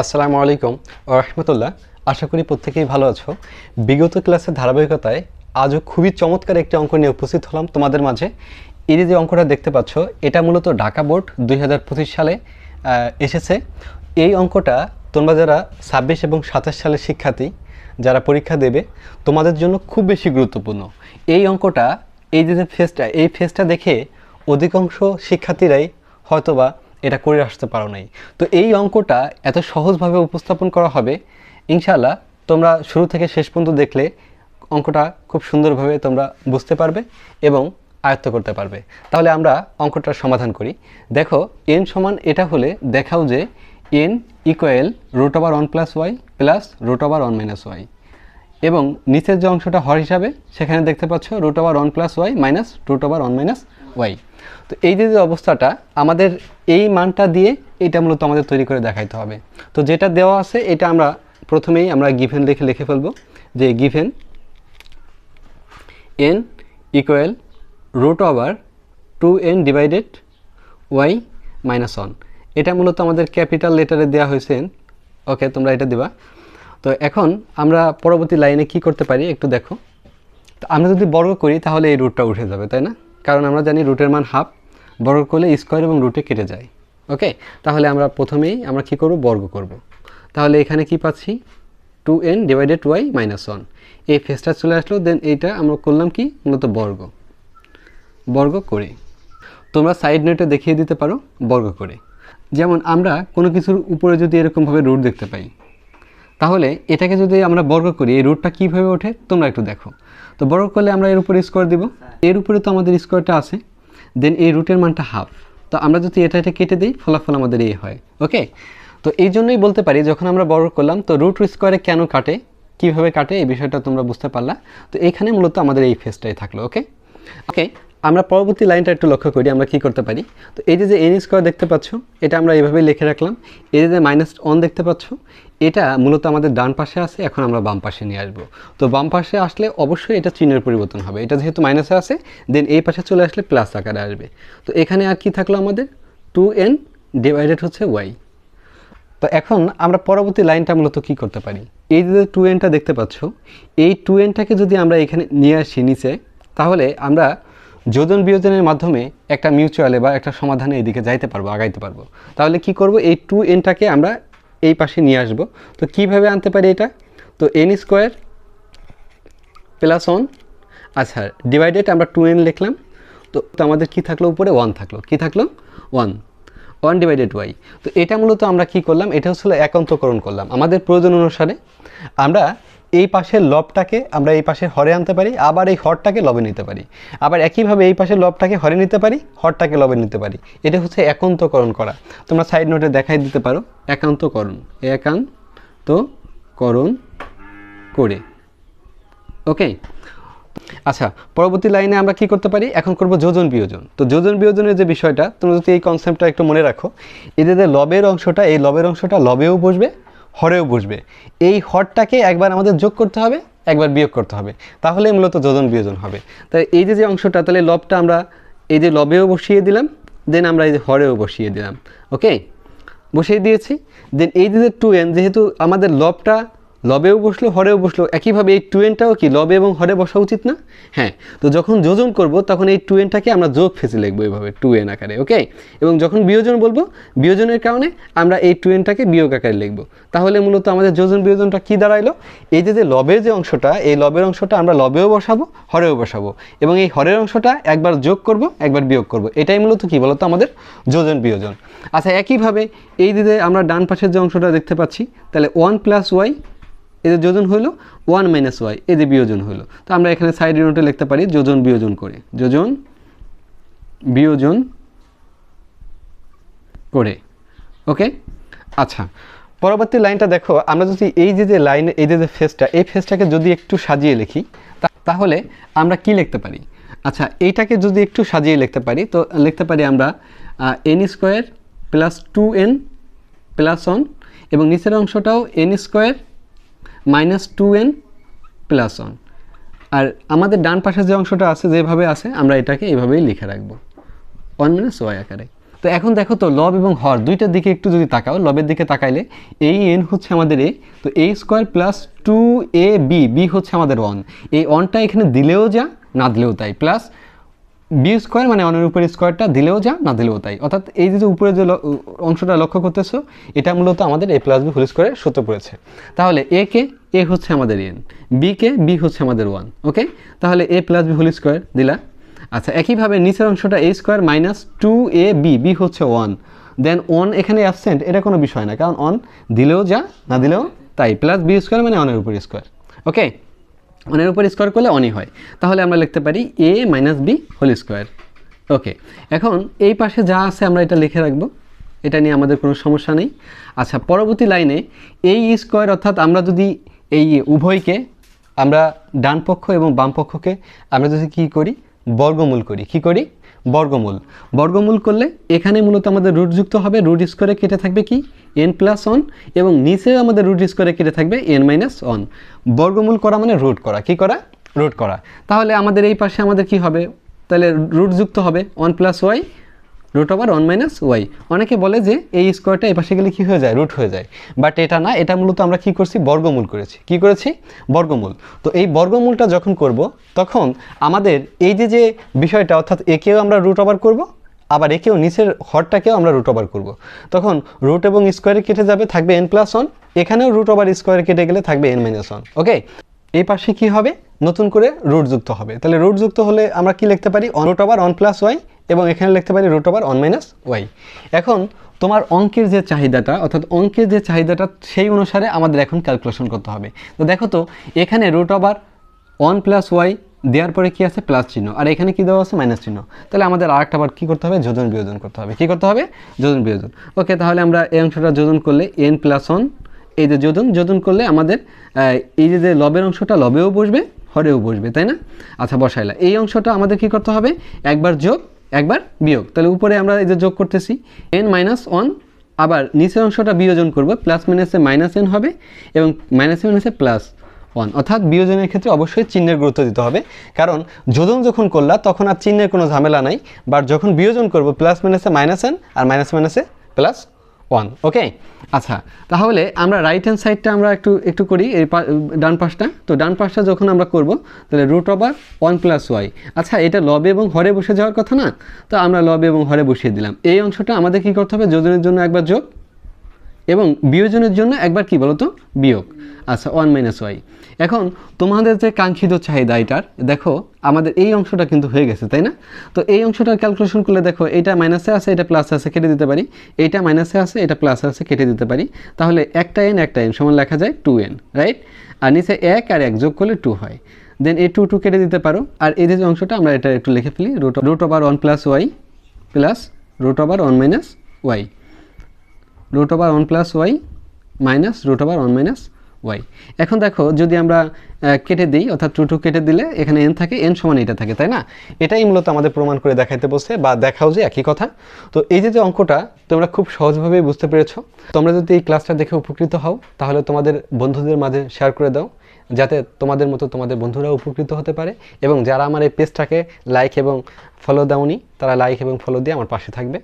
আসসালামু আলাইকুম রহমতুল্লাহ। আশা করি প্রত্যেকেই ভালো আছো। বিগত ক্লাসের ধারাবাহিকতায় আজও খুবই চমৎকার একটি অঙ্ক নিয়ে উপস্থিত হলাম তোমাদের মাঝে। এই যে অঙ্কটা দেখতে পাচ্ছ, এটা মূলত ঢাকা বোর্ড দুই হাজার পঁচিশ সালে এসেছে। এই অঙ্কটা তোমরা যারা ছাব্বিশ এবং সাতাশ সালের শিক্ষার্থী, যারা পরীক্ষা দেবে, তোমাদের জন্য খুব বেশি গুরুত্বপূর্ণ। এই অঙ্কটা, এই যে ফেসটা এই ফেসটা দেখে অধিকাংশ শিক্ষার্থীরাই হয়তোবা এটা করে আসতে পারো নাই। তো এই অঙ্কটা এত সহজভাবে উপস্থাপন করা হবে, ইনশাআল্লাহ তোমরা শুরু থেকে শেষ পর্যন্ত দেখলে অঙ্কটা খুব সুন্দরভাবে তোমরা বুঝতে পারবে এবং আয়ত্ত করতে পারবে। তাহলে আমরা অঙ্কটার সমাধান করি। দেখো এন সমান এটা হলে দেখাও যে N equal root over one plus Y plus root over one minus Y এবং নিচের যে অংশটা হর হিসাবে, সেখানে দেখতে পাচ্ছ root over one plus Y minus root over one minus Y তো এই যে অবস্থাটা, আমাদের এই মানটা দিয়ে এটা মূলত আমাদের তৈরি করে দেখাইতে হবে। তো যেটা দেওয়া আছে, এটা আমরা প্রথমেই আমরা গিভেন লিখে লিখে ফেলব যে given N equal root over two N divided Y minus one এটা মূলত আমাদের ক্যাপিটাল লেটারে দেওয়া হয়েছে এন ওকে, তোমরা এটা দিবা। তো এখন আমরা পরবর্তী লাইনে কি করতে পারি একটু দেখো। তো আমরা যদি বর্গ করি, তাহলে এই রুটটা উঠে যাবে, তাই না? কারণ আমরা জানি রুটের মান হাফ, বর্গ করলে স্কোয়ার এবং রুটে কেটে যায়। ওকে তাহলে আমরা প্রথমেই আমরা কি করব? বর্গ করব। তাহলে এখানে কি পাচ্ছি? Two N divided Y minus one এই ফেসটা চলে আসলো দেন এইটা আমরা করলাম কি? মূলত বর্গ। বর্গ করে। তোমরা সাইড নোটে দেখিয়ে দিতে পারো, বর্গ করে। যেমন আমরা কোনো কিছুর উপরে যদি এরকমভাবে রুট দেখতে পাই, তাহলে এটাকে যদি আমরা বর্গ করি, এই রুটটা কীভাবে ওঠে? তোমরা একটু দেখো। তো বড় করলে আমরা এর উপরে স্কোয়ার দিব। এর উপরে তো আমাদের স্কোয়ারটা আছে। দেন এই রুটের মানটা হাফ তো আমরা যদি এটা এটা কেটে দিই, ফলাফল আমাদের এই হয়। ওকে তো এই জন্যই বলতে পারি, যখন আমরা বড় করলাম, তো রুট স্কোয়ারে কেন কাটে? কীভাবে কাটে? এই বিষয়টা তোমরা বুঝতে পারলা। তো এখানে মূলত আমাদের এই ফেসটাই থাকল ওকে ওকে আমরা পরবর্তী লাইনটা একটু লক্ষ্য করি, আমরা কি করতে পারি? তো এই যে এন স্কোয়ার দেখতে পাচ্ছ, এটা আমরা এইভাবে লিখে রাখলাম। এই যে মাইনাস অন দেখতে পাচ্ছ এটা মূলত আমাদের ডান পাশে আছে, এখন আমরা বাম পাশে নিয়ে আসব। তো বাম পাশে আসলে অবশ্যই এটা চিহ্নের পরিবর্তন হবে। এটা যেহেতু মাইনাসে আছে দেন এই পাশে চলে আসলে প্লাস আকারে আসবে। তো এখানে আর কি থাকল আমাদের? টু এন ডিভাইডেড হচ্ছে ওয়াই তো এখন আমরা পরবর্তী লাইনটা মূলত কি করতে পারি? এই যে টু এনটা দেখতে পাচ্ছ, এই টু এনটাকে যদি আমরা এখানে নিয়ে আসি নিচে, তাহলে আমরা যোজন বিয়োজনের মাধ্যমে একটা মিউচুয়ালে বা একটা সমাধানে এদিকে যাইতে পারব, আগাইতে পারব। তাহলে কি করব? এই টু এনটাকে আমরা এই পাশে নিয়ে আসব। তো কীভাবে আনতে পারি এটা? তো এন স্কোয়ার প্লাস ওয়ান আচ্ছা ডিভাইডেড আমরা টু এন লিখলাম। তো আমাদের কি থাকল উপরে? ওয়ান থাকল। কি থাকল? ওয়ান ওয়ান ডিভাইডেড ওয়াই তো এটা মূলত আমরা কি করলাম? এটা হচ্ছে একান্তকরণ করলাম। আমাদের প্রয়োজন অনুসারে আমরা এই পাশের লবটাকে আমরা এই পাশে হরে আনতে পারি, আবার এই হরটাকে লবে নিতে পারি। আবার একইভাবে এই পাশের লবটাকে হরে নিতে পারি, হরটাকে লবে নিতে পারি। এটা হচ্ছে একান্তকরণ করা। তোমরা সাইড নোটে দেখাই দিতে পারো, একান্তকরণ একান্তকরণ করে। ওকে আচ্ছা পরবর্তী লাইনে আমরা কি করতে পারি? এখন করব যোজন বিয়োজন। তো যোজন বিয়োজনের যে বিষয়টা, তোমরা যদি এই কনসেপ্টটা একটু মনে রাখো, এদের লবের অংশটা, এই লবের অংশটা লবেও বসবে হরেও বসবে। এই হরটাকে একবার আমাদের যোগ করতে হবে, একবার বিয়োগ করতে হবে। তাহলে মূলত যোজন বিয়োজন হবে। তাই এই যে যে অংশটা, তাহলে লবটা আমরা এই যে লবেও বসিয়ে দিলাম দেন আমরা এই যে হরেও বসিয়ে দিলাম। ওকে বসিয়ে দিয়েছি। দেন এই যে টু এন যেহেতু আমাদের লবটা লবেও বসল, হরেও বসল। একইভাবে এই টু এনটাও কি লবে এবং হরে বসা উচিত না? হ্যাঁ তো যখন যোজন করব, তখন এই টু এনটাকে আমরা যোগ ফেসে লিখব এইভাবে টু এন আকারে ওকে এবং যখন বিয়োজন বলব, বিয়োজনের কারণে আমরা এই টু এনটাকে বিয়োগ আকারে লিখব। তাহলে মূলত আমাদের যোজন বিয়োজনটা কী দাঁড়াইলো? এই যে যে লবের যে অংশটা, এই লবের অংশটা আমরা লবেও বসাবো, হরেও বসাবো। এবং এই হরের অংশটা একবার যোগ করব, একবার বিয়োগ করব। এটাই মূলত কী বলতো আমাদের যোজন বিয়োজন। আচ্ছা একইভাবে এই যে আমরা ডান পাশের যে অংশটা দেখতে পাচ্ছি, তাহলে ওয়ান প্লাস ওয়াই এদের যোজন হইল ওয়ান মাইনাস ওয়াই এদের বিয়োজন হইল। তো আমরা এখানে সাইড নোটে লিখতে পারি যোজন, বিয়োজন করে। যোজন, বিয়োজন করে। ওকে আচ্ছা পরবর্তী লাইনটা দেখো, আমরা যদি এই যে যে লাইন এই যে যে ফেসটা এই ফেসটাকে যদি একটু সাজিয়ে লিখি তাহলে আমরা কি লিখতে পারি? আচ্ছা এইটাকে যদি একটু সাজিয়ে লিখতে পারি, তো লিখতে পারি আমরা N square plus two N plus one এবং নিচের অংশটাও N square minus two N plus one আর আমাদের ডান পাশে যে অংশটা আছে, যেভাবে আছে, আমরা এটাকে এইভাবেই লিখে রাখব। ওয়ান মাইনাস ওয়াই আকারে। তো এখন দেখো তো, লব এবং হর, দুইটার দিকে একটু যদি তাকাও, লবের দিকে তাকাইলে এই এন হচ্ছে আমাদের এ তো A square plus two A B B হচ্ছে আমাদের ওয়ান এই ওয়ানটা এখানে দিলেও যা, না দিলেও তাই। প্লাস বি স্কোয়ার মানে অনের উপরে স্কোয়ারটা দিলেও যা, না দিলেও তাই। অর্থাৎ এই যে উপরে যে অংশটা লক্ষ্য করতেছো, এটা মূলত আমাদের এ প্লাস বি হোল স্কোয়ারের সূত্র পড়েছে। তাহলে এ কে এ হচ্ছে আমাদের এন বি কে বি হচ্ছে আমাদের ওয়ান ওকে তাহলে A plus B whole square দিলা। আচ্ছা একইভাবে নিচের অংশটা A square minus two A B B হচ্ছে ওয়ান দেন ওয়ান এখানে অ্যাবসেন্ট এটা কোনো বিষয় না, কারণ অন দিলেও যা, না দিলেও তাই। প্লাস বি স্কোয়ার মানে অনের উপর স্কোয়ার ওকে ওনের উপর স্কোয়ার করলে অনই হয়। তাহলে আমরা লিখতে পারি A minus B whole square okay এখন এই পাশে যা আছে আমরা এটা লিখে রাখব। এটা নিয়ে আমাদের কোনো সমস্যা নেই। আচ্ছা পরবর্তী লাইনে এই স্কোয়ার অর্থাৎ আমরা যদি এই উভয়কে, আমরা ডান পক্ষ এবং বাম পক্ষকে, আমরা যদি কী করি? বর্গমূল করি। কি করি? বর্গমূল। বর্গমূল করলে এখানে মূলত আমাদের রুট যুক্ত হবে রুট স্কোয়ারে কেটে থাকবে কি? এন প্লাস ওয়ান এবং নিচেও আমাদের রুট স্কোয়ারে কেটে থাকবে এন মাইনাস ওয়ান বর্গমূল করা মানে রুট করা। কি করা? রুট করা। তাহলে আমাদের এই পাশে আমাদের কি হবে? তাহলে রুট যুক্ত হবে one plus Y root over one minus Y অনেকে বলে যে এই স্কোয়ারটা এই পাশে গেলে কী হয়ে যায়? রুট হয়ে যায়। বাট এটা না, এটা মূলত আমরা কি করছি? বর্গমূল করেছি। কি করেছি? বর্গমূল। তো এই বর্গমূলটা যখন করব, তখন আমাদের এই যে যে বিষয়টা, অর্থাৎ একেও আমরা রুট ওভার করব, আবার একেও নিচের হরটাকেও আমরা রুট ওভার করব। তখন রুট এবং স্কোয়ারে কেটে যাবে, থাকবে এন প্লাস ওয়ান এখানেও রুট ওভার স্কোয়ারে কেটে গেলে থাকবে এন মাইনাস ওয়ান ওকে এই পাশে কি হবে? নতুন করে রুট যুক্ত হবে। তাহলে রুট যুক্ত হলে আমরা কি লিখতে পারি? Root over one plus Y এবং এখানে লিখতে পারি root over one minus Y এখন তোমার অঙ্কের যে চাহিদাটা, অর্থাৎ অঙ্কের যে চাহিদাটা, সেই অনুসারে আমাদের এখন ক্যালকুলেশন করতে হবে। তো দেখো তো, এখানে root over one plus Y দেওয়ার পরে কি আছে? প্লাস চিহ্ন। আর এখানে কি দেওয়া আছে? মাইনাস চিহ্ন। তাহলে আমাদের আরেকটা বার কী করতে হবে? যোজন বিয়োজন করতে হবে। কি করতে হবে? যোজন বিয়োজন। ওকে, তাহলে আমরা এই অংশটা যোজন করলে এন প্লাস ওয়ান এই যে যোজন যোজন করলে আমাদের এই যে লবের অংশটা লবেও বসবে, হরেও বসবে, তাই না? আচ্ছা বসাইলা। এই অংশটা আমাদের কি করতে হবে? একবার যোগ একবার বিয়োগ। তাহলে উপরে আমরা এই যে যোগ করতেছি এন মাইনাস ওয়ান আবার নিচের অংশটা বিয়োজন করব প্লাস মাইনাসে মাইনাস এন হবে এবং মাইনাসে মাইনাসে প্লাস ওয়ান অর্থাৎ বিয়োজনের ক্ষেত্রে অবশ্যই চিহ্নের গুরুত্ব দিতে হবে। কারণ যোজন যখন করলা, তখন আর চিহ্নের কোনো ঝামেলা নাই। বাট যখন বিয়োজন করব প্লাস মাইনাসে মাইনাস এন আর মাইনাস মাইনাসে প্লাস ওয়ান ওকে আচ্ছা তাহলে আমরা রাইট হ্যান্ড সাইডটা আমরা একটু একটু করি, এই ডান পাশটা। তো ডান পাশটা যখন আমরা করব, তাহলে root over one plus Y আচ্ছা এটা লবে এবং হরে বসে যাওয়ার কথা না? তো আমরা লবে এবং হরে বসিয়ে দিলাম। এই অংশটা আমাদের কি করতে হবে? যোজনের জন্য একবার যোগ এবং বিয়োজনের জন্য একবার কি বলতো? বিয়োগ। আচ্ছা ওয়ান মাইনাস ওয়াই এখন, তোমাদের যে কাঙ্ক্ষিত চাহিদা এটার, দেখো, আমাদের এই অংশটা কিন্তু হয়ে গেছে, তাই না? তো এই অংশটার ক্যালকুলেশন করলে দেখো, এটা মাইনাসে আছে, এটা প্লাসে আছে, কেটে দিতে পারি। এইটা মাইনাসে আছে, এটা প্লাসে আছে, কেটে দিতে পারি। তাহলে একটা এন একটা এন সমান লেখা যায় টু এন রাইট আর নিচে এক আর এক যোগ করলে টু হয়। দেন এ টু টু কেটে দিতে পারো। আর এই যে অংশটা, আমরা এটা একটু লিখে ফেলি root root over one plus Y plus root over one minus Y root over one plus Y minus root over one minus Y এখন দেখো, যদি আমরা কেটে দিই, অর্থাৎ টু টু কেটে দিলে এখানে এন থাকে এন সমান এটা থাকে, তাই না? এটাই মূলত আমাদের প্রমাণ করে দেখাইতে বসছে বা দেখাও যে একই কথা। তো এই যে যে অঙ্কটা তোমরা খুব সহজভাবেই বুঝতে পেরেছ। তোমরা যদি এই ক্লাসটা দেখে উপকৃত হও, তাহলে তোমাদের বন্ধুদের মাঝে শেয়ার করে দাও, যাতে তোমাদের মতো তোমাদের বন্ধুরা উপকৃত হতে পারে। এবং যারা আমার এই পেজটাকে লাইক এবং ফলো দাওনি, তারা লাইক এবং ফলো দিয়ে আমার পাশে থাকবে।